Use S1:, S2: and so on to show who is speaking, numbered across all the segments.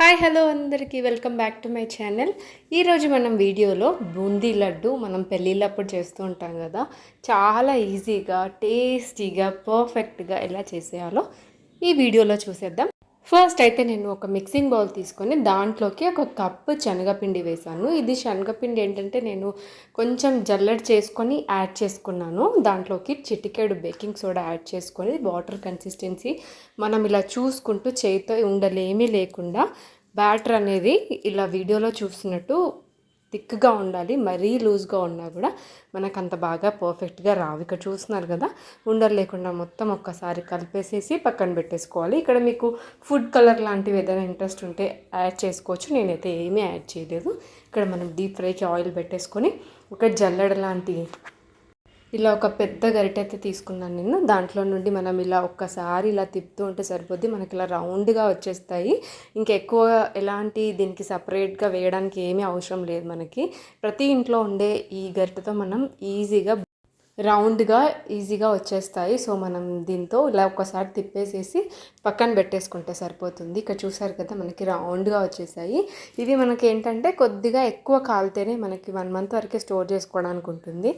S1: Hi hello అందరికీ. Welcome back to my channel. ఈరోజు మనం వీడియోలో బూందీ లడ్డు మనం పెళ్ళిళ్ళప్పుడు చేస్తూ ఉంటాం కదా. చాలా ఈజీగా టేస్టీగా పర్ఫెక్ట్గా ఎలా చేసేయాలో ఈ వీడియోలో చూసేద్దాం. ఫస్ట్ అయితే నేను ఒక మిక్సింగ్ బౌల్ తీసుకొని దాంట్లోకి ఒక కప్పు శనగపిండి వేసాను ఇది శనగపిండి ఏంటంటే నేను కొంచెం జల్లెడ్ చేసుకొని యాడ్ చేసుకున్నాను. దాంట్లోకి చిటికెడు బేకింగ్ సోడా యాడ్ చేసుకొని వాటర్ కన్సిస్టెన్సీ మనం ఇలా చూసుకుంటూ చేతితో ఉండలేమీ లేకుండా బ్యాటర్ అనేది ఇలా వీడియోలో చూసినట్టు థిక్గా ఉండాలి మరీ లూజ్గా ఉన్నా కూడా మనకు అంత బాగా పర్ఫెక్ట్గా రావు. ఇక్కడ చూస్తున్నారు కదా ఉండలు లేకుండా మొత్తం ఒక్కసారి కలిపేసేసి పక్కన పెట్టేసుకోవాలి. ఇక్కడ మీకు ఫుడ్ కలర్ లాంటివి ఏదైనా ఇంట్రెస్ట్ ఉంటే యాడ్ చేసుకోవచ్చు. నేనైతే ఏమీ యాడ్ చేయలేదు. ఇక్కడ మనం డీప్ ఫ్రైకి ఆయిల్ పెట్టేసుకొని ఒక జల్లెడ లాంటి ఇలా ఒక పెద్ద గరిటె అయితే తీసుకున్నాను నేను దాంట్లో నుండి మనం ఇలా ఒక్కసారి ఇలా తిప్పుతూ ఉంటే సరిపోద్ది. మనకి ఇలా రౌండ్గా వచ్చేస్తాయి. ఇంకా ఎక్కువ ఎలాంటి దీనికి సపరేట్గా వేయడానికి ఏమీ అవసరం లేదు మనకి. ప్రతి ఇంట్లో ఉండే ఈ గరిటెతో మనం ఈజీగా రౌండ్గా ఈజీగా వచ్చేస్తాయి. సో మనం దీంతో ఇలా ఒకసారి తిప్పేసేసి పక్కన పెట్టేసుకుంటే సరిపోతుంది. ఇక్కడ చూసారు కదా మనకి రౌండ్గా వచ్చేసాయి. ఇవి మనకి ఏంటంటే కొద్దిగా ఎక్కువ కాలితేనే మనకి వన్ మంత్ వరకే స్టోర్ చేసుకోవడానికి ఉంటుంది.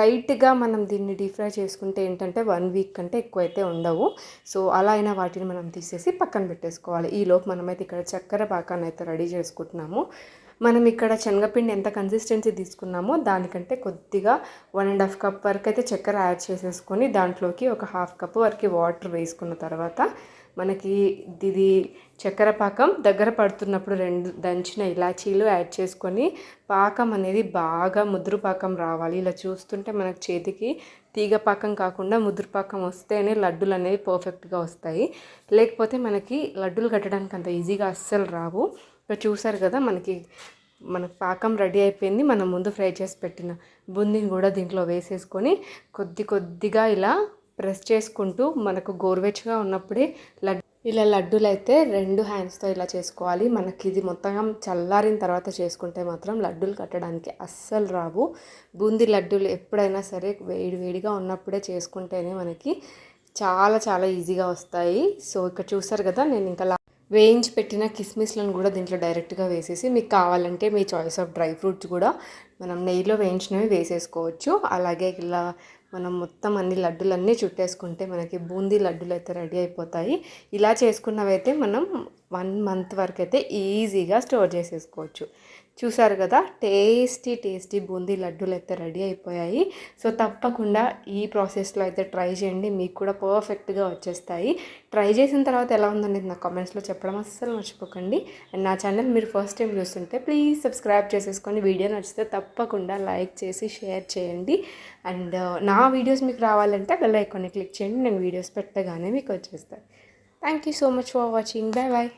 S1: లైట్గా మనం దీన్ని డీప్ ఫ్రై చేసుకుంటే ఏంటంటే వన్ వీక్ కంటే ఎక్కువ అయితే ఉండవు. సో అలా అయినా వాటిని మనం తీసేసి పక్కన పెట్టేసుకోవాలి. ఈలోపు మనమైతే ఇక్కడ చక్కెర పాకాన్ని అయితే రెడీ చేసుకుంటున్నాము. మనం ఇక్కడ శనగపిండి ఎంత కన్సిస్టెన్సీ తీసుకున్నామో దానికంటే కొద్దిగా వన్ అండ్ హాఫ్ కప్ వరకు అయితే చక్కెర యాడ్ చేసేసుకొని దాంట్లోకి ఒక హాఫ్ కప్ వరకు వాటర్ వేసుకున్న తర్వాత మనకి ఇది చక్కెర పాకం దగ్గర పడుతున్నప్పుడు రెండు దంచిన ఇలాచీలు యాడ్ చేసుకొని పాకం అనేది బాగా ముదురు పాకం రావాలి. ఇలా చూస్తుంటే మనకు చేతికి తీగ పాకం కాకుండా ముదురు పాకం వస్తేనే లడ్డులు అనేవి పర్ఫెక్ట్గా వస్తాయి. లేకపోతే మనకి లడ్డులు కట్టడానికి అంత ఈజీగా అస్సలు రావు. ఇప్పుడు చూసారు కదా మనకి మన పాకం రెడీ అయిపోయింది. మనం ముందు ఫ్రై చేసి పెట్టిన బూందీని కూడా దీంట్లో వేసేసుకొని కొద్ది కొద్దిగా ఇలా ప్రెస్ చేసుకుంటూ మనకు గోరువెచ్చగా ఉన్నప్పుడే లడ్డు ఇలా లడ్డూలు అయితే రెండు హ్యాండ్స్తో ఇలా చేసుకోవాలి. మనకి ఇది మొత్తం చల్లారిన తర్వాత చేసుకుంటే మాత్రం లడ్డూలు కట్టడానికి అస్సలు రావు. బూందీ లడ్డూలు ఎప్పుడైనా సరే వేడి వేడిగా ఉన్నప్పుడే చేసుకుంటేనే మనకి చాలా చాలా ఈజీగా వస్తాయి. సో ఇక్కడ చూసారు కదా నేను ఇంకా వేయించి పెట్టిన కిస్మిస్లను కూడా దీంట్లో డైరెక్ట్గా వేసేసి మీకు కావాలంటే మీ చాయిస్ ఆఫ్ డ్రై ఫ్రూట్స్ కూడా మనం నెయ్యిలో వేయించినవి వేసేసుకోవచ్చు. అలాగే ఇలా మనం మొత్తం అన్ని లడ్డులన్నీ చుట్టేసుకుంటే మనకి బూందీ లడ్డులు అయితే రెడీ అయిపోతాయి. ఇలా చేసుకున్నవైతే మనం వన్ మంత్ వరకు అయితే ఈజీగా స్టోర్ చేసేసుకోవచ్చు. చూసారు కదా? టేస్టీ టేస్టీ బూందీ లడ్డూలు అయితే రెడీ అయిపోయాయి. సో తప్పకుండా ఈ ప్రాసెస్లో అయితే ట్రై చేయండి. మీకు కూడా పర్ఫెక్ట్గా వచ్చేస్తాయి. ట్రై చేసిన తర్వాత ఎలా ఉందనేది నా కామెంట్స్లో చెప్పడం అస్సలు మర్చిపోకండి. అండ్ నా ఛానల్ మీరు ఫస్ట్ టైం చూస్తుంటే ప్లీజ్ సబ్స్క్రైబ్ చేసేసుకొని వీడియో నచ్చితే తప్పకుండా లైక్ చేసి షేర్ చేయండి. అండ్ నా వీడియోస్ మీకు రావాలంటే బెల్ ఐకాన్ని క్లిక్ చేయండి. నేను వీడియోస్ పెట్టగానే మీకు వచ్చేస్తాయి. Thank you so much for watching. Bye bye.